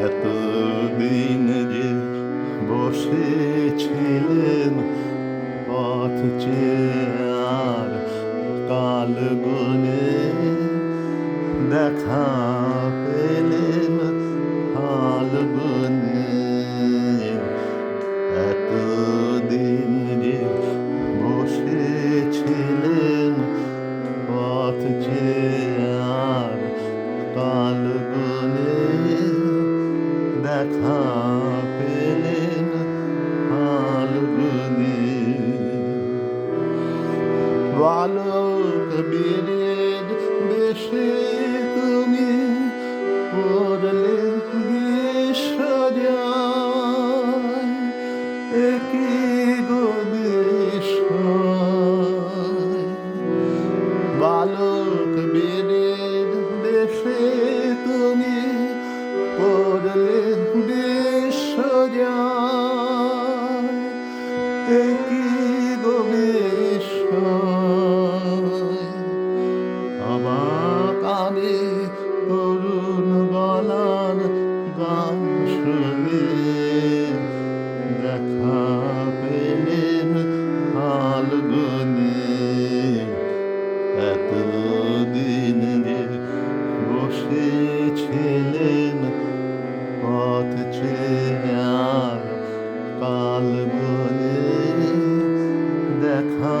এতদিন যে বসেছিলেন পথ আর কাল গুনে দেখা বালক বীরের বেশে তুমি পড়লে গান শুনে দেখা পেলেন এতদিন বসেছিলেন দেখা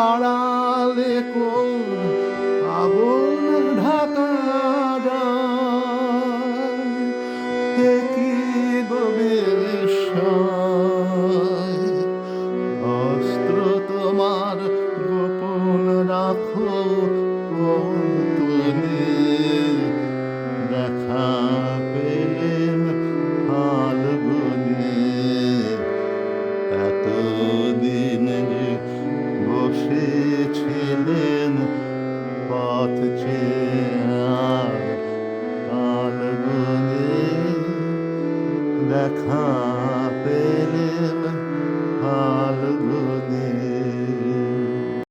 আড়ালে কোন আগুন ঢাকা কি অস্ত্র তোমার গোপন রাখো দেখা পেলেন হাল এতদিন যে বসেছিলেন পাতছে আর কাল বলে দেখা পেলেন আর